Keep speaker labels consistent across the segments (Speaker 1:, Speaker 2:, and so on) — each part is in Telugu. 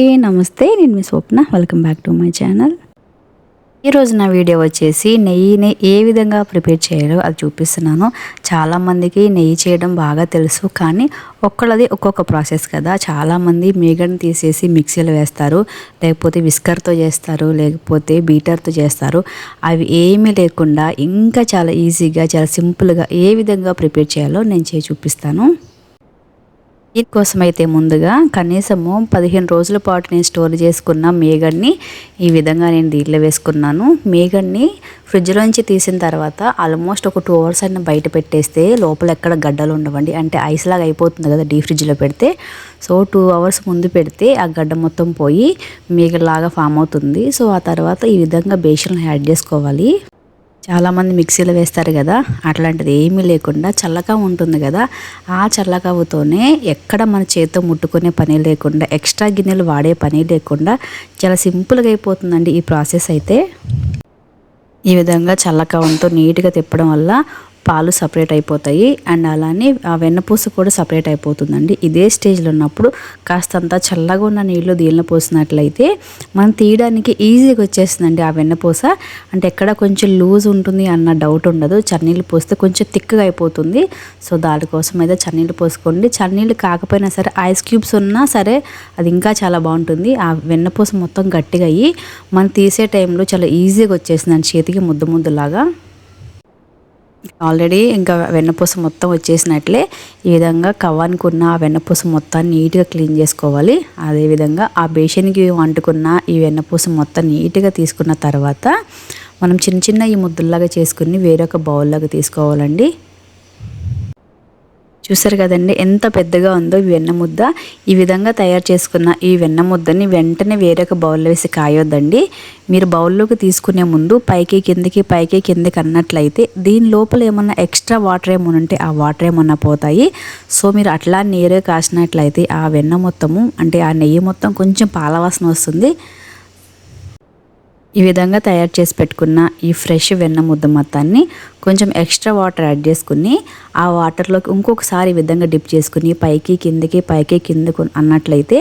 Speaker 1: ఏ నమస్తే నేను మీ Swapna. Welcome back to my channel ఈరోజు నా వీడియో వచ్చేసి నెయ్యిని ఏ విధంగా ప్రిపేర్ చేయాలో అది చూపిస్తున్నాను. చాలామందికి నెయ్యి చేయడం బాగా తెలుసు కానీ ఒక్కళ్ళది ఒక్కొక్క ప్రాసెస్ కదా. చాలామంది మేగడని తీసేసి మిక్సీలో వేస్తారు లేకపోతే విస్కర్తో చేస్తారు లేకపోతే బీటర్తో చేస్తారు. అవి ఏమీ లేకుండా ఇంకా చాలా ఈజీగా చాలా సింపుల్గా ఏ విధంగా ప్రిపేర్ చేయాలో నేను చేసి చూపిస్తాను. కోసం అయితే ముందుగా కనీసము పదిహేను రోజుల పాటు నేను స్టోర్ చేసుకున్న మేగడ్ని ఈ విధంగా నేను దీంట్లో వేసుకున్నాను. మేగడ్ని ఫ్రిడ్జ్లోంచి తీసిన తర్వాత ఆల్మోస్ట్ ఒక టూ అవర్స్ అయినా బయట పెట్టేస్తే లోపల ఎక్కడ గడ్డలు ఉండవండి. అంటే ఐస్ లాగా అయిపోతుంది కదా డీ ఫ్రిడ్జ్లో పెడితే. సో టూ అవర్స్ ముందు పెడితే ఆ గడ్డ మొత్తం పోయి మేగలాగా ఫామ్ అవుతుంది. సో ఆ తర్వాత ఈ విధంగా బేషన్ యాడ్ చేసుకోవాలి. చాలామంది మిక్సీలో వేస్తారు కదా అట్లాంటిది ఏమీ లేకుండా చల్లగా ఉంటుంది కదా ఆ చల్లకావుతోనే ఎక్కడ మన చేతితో ముట్టుకునే పని లేకుండా ఎక్స్ట్రా గిన్నెలు వాడే పని లేకుండా చాలా సింపుల్గా అయిపోతుందండి ఈ ప్రాసెస్ అయితే. ఈ విధంగా చల్లకవంతో నీట్గా తిప్పడం వల్ల పాలు సపరేట్ అయిపోతాయి అండ్ అలానే ఆ వెన్నపూస కూడా సపరేట్ అయిపోతుందండి. ఇదే స్టేజ్లో ఉన్నప్పుడు కాస్తంత చల్లగా ఉన్న నీళ్ళు దీనిలో పోసినట్లయితే మనం తీయడానికి ఈజీగా వచ్చేస్తుందండి ఆ వెన్నపూస. అంటే ఎక్కడ కొంచెం లూజ్ ఉంటుంది అన్న డౌట్ ఉండదు. చన్నీళ్ళు పోస్తే కొంచెం థిక్గా అయిపోతుంది. సో దానికోసం అయితే చన్నీళ్ళు పోసుకోండి. చన్నీళ్ళు కాకపోయినా సరే ఐస్ క్యూబ్స్ ఉన్నా సరే అది ఇంకా చాలా బాగుంటుంది. ఆ వెన్నపూస మొత్తం గట్టిగా అయ్యి మనం తీసే టైంలో చాలా ఈజీగా వచ్చేసిందండి చేతికి ముద్ద ముద్దలాగా. ఆల్రెడీ ఇంకా వెన్నపూస మొత్తం వచ్చేసినట్లే ఈ విధంగా కవ్వానికి ఉన్న ఆ వెన్నపూస మొత్తాన్ని నీట్గా క్లీన్ చేసుకోవాలి. అదేవిధంగా ఆ బేషన్కి వంటుకున్న ఈ వెన్నపూస మొత్తం నీట్గా తీసుకున్న తర్వాత మనం చిన్న చిన్న ఈ ముద్దుల్లాగా చేసుకుని వేరొక బౌల్లాగా తీసుకోవాలండి. చూసారు కదండి ఎంత పెద్దగా ఉందో ఈ వెన్న ముద్ద. ఈ విధంగా తయారు చేసుకున్న ఈ వెన్న ముద్దని వెంటనే వేరొక బౌల్లో వేసి కాయొద్దండి. మీరు బౌల్లోకి తీసుకునే ముందు పైకి కిందకి పైకి కిందకి అన్నట్లయితే దీని లోపల ఏమన్నా ఎక్స్ట్రా వాటర్ ఏమైనా ఉంటే ఆ వాటర్ ఏమన్నా పోతాయి. సో మీరు అట్లా నీరే కాసినట్లయితే ఆ వెన్న మొత్తము అంటే ఆ నెయ్యి మొత్తం కొంచెం పాలవాసన వస్తుంది. ఈ విధంగా తయారు చేసి పెట్టుకున్న ఈ ఫ్రెష్ వెన్న ముద్ద మొత్తాన్ని కొంచెం ఎక్స్ట్రా వాటర్ యాడ్ చేసుకుని ఆ వాటర్లోకి ఇంకొకసారి ఈ విధంగా డిప్ చేసుకుని పైకి కిందకి పైకి కిందకు అన్నట్లయితే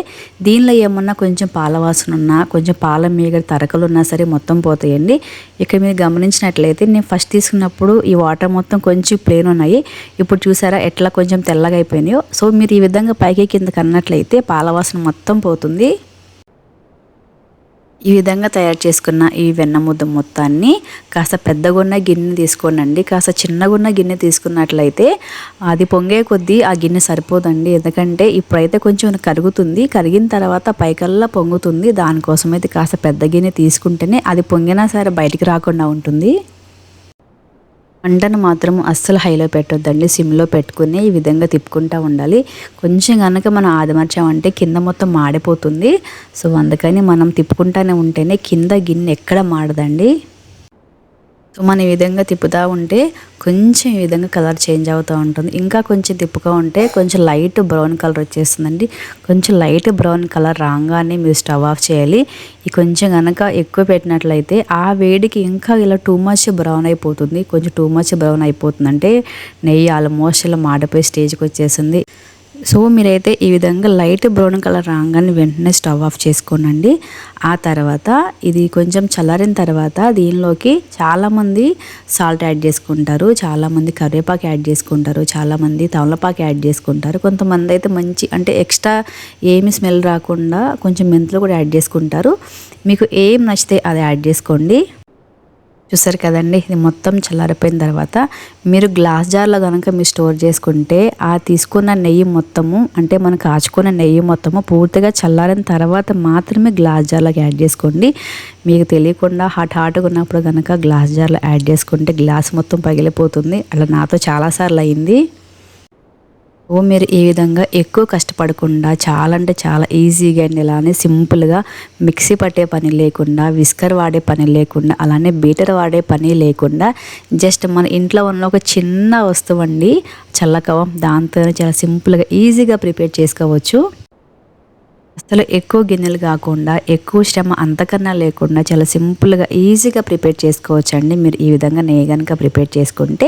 Speaker 1: దీనిలో ఏమన్నా కొంచెం పాలవాసన ఉన్నా కొంచెం పాల మీద తరకలు ఉన్నా సరే మొత్తం పోతాయండి. ఇక మీరు గమనించినట్లయితే నేను ఫస్ట్ తీసుకున్నప్పుడు ఈ వాటర్ మొత్తం కొంచెం ప్లేన్ ఉన్నాయి. ఇప్పుడు చూసారా ఎట్లా కొంచెం తెల్లగా అయిపోయినాయో. సో మీరు ఈ విధంగా పైకి కిందకి అన్నట్లయితే పాలవాసన మొత్తం పోతుంది. ఈ విధంగా తయారు చేసుకున్న ఈ వెన్న ముద్ద మొత్తాన్ని కాస్త పెద్దగున్న గిన్నె తీసుకోనండి. కాస్త చిన్నగున్న గిన్నె తీసుకున్నట్లయితే అది పొంగే కొద్దీ ఆ గిన్నె సరిపోదండి. ఎందుకంటే ఇప్పుడైతే కొంచెం కరుగుతుంది. కరిగిన తర్వాత పైకల్లా పొంగుతుంది. దానికోసమైతే కాస్త పెద్ద గిన్నె తీసుకుంటేనే అది పొంగినా సరే బయటికి రాకుండా ఉంటుంది. మంటను మాత్రం అస్సలు హైలో పెట్టొద్దండి. సిమ్లో పెట్టుకుని ఈ విధంగా తిప్పుకుంటూ ఉండాలి. కొంచెం కనుక మనం ఆదమర్చామంటే కింద మొత్తం మాడిపోతుంది. సో అందుకని మనం తిప్పుకుంటానే ఉంటేనే కింద గిన్నె ఎక్కడ మాడదండి? సో మనం ఈ విధంగా తిప్పుతూ ఉంటే కొంచెం ఈ విధంగా కలర్ చేంజ్ అవుతూ ఉంటుంది. ఇంకా కొంచెం తిప్పుగా ఉంటే కొంచెం లైట్ బ్రౌన్ కలర్ వచ్చేస్తుందండి. కొంచెం లైట్ బ్రౌన్ కలర్ రాగానే మీరు స్టవ్ ఆఫ్ చేయాలి. ఈ కొంచెం కనుక ఎక్కువ పెట్టినట్లయితే ఆ వేడికి ఇంకా ఇలా టూ మచ్ బ్రౌన్ అయిపోతుంది. కొంచెం టూ మచ్ బ్రౌన్ అయిపోతుంది అంటే నెయ్యి ఆల్మోస్ట్ ఇలా మాడిపోయి స్టేజ్కి వచ్చేసింది. సో మీరైతే ఈ విధంగా లైట్ బ్రౌన్ కలర్ రాగానే వెంటనే స్టవ్ ఆఫ్ చేసుకోనండి. ఆ తర్వాత ఇది కొంచెం చల్లారిన తర్వాత దీనిలోకి చాలామంది సాల్ట్ యాడ్ చేసుకుంటారు చాలామంది కరివేపాకు యాడ్ చేసుకుంటారు చాలామంది తమలపాకు యాడ్ చేసుకుంటారు. కొంతమంది అయితే మంచి అంటే ఎక్స్ట్రా ఏమి స్మెల్ రాకుండా కొంచెం మెంతులు కూడా యాడ్ చేసుకుంటారు. మీకు ఏం నచ్చితే అది యాడ్ చేసుకోండి. చూసారు కదండి? ఇది మొత్తం చల్లారిపోయిన తర్వాత మీరు గ్లాస్ జార్లో కనుక మీరు స్టోర్ చేసుకుంటే ఆ తీసుకున్న నెయ్యి మొత్తము అంటే మనం కాచుకున్న నెయ్యి మొత్తము పూర్తిగా చల్లారిన తర్వాత మాత్రమే గ్లాస్ జార్లోకి యాడ్ చేసుకోండి. మీకు తెలియకుండా హాట్ హాట్గా ఉన్నప్పుడు కనుక గ్లాస్ జార్లో యాడ్ చేసుకుంటే గ్లాస్ మొత్తం పగిలిపోతుంది. అలా నాతో చాలాసార్లు అయింది. మీరు ఈ విధంగా ఎక్కువ కష్టపడకుండా చాలా అంటే చాలా ఈజీగా అండి. ఇలానే సింపుల్గా మిక్సీ పట్టే పని లేకుండా విస్కర్ వాడే పని లేకుండా అలానే బీటర్ వాడే పని లేకుండా జస్ట్ మన ఇంట్లో ఉన్న ఒక చిన్న వస్తువు అండి చల్లకవం దాంతో చాలా సింపుల్గా ఈజీగా ప్రిపేర్ చేసుకోవచ్చు. అసలు ఎక్కువ గిన్నెలు కాకుండా ఎక్కువ శ్రమ అంతకన్నా లేకుండా చాలా సింపుల్గా ఈజీగా ప్రిపేర్ చేసుకోవచ్చండి. మీరు ఈ విధంగా నెయ్యి కనుక ప్రిపేర్ చేసుకుంటే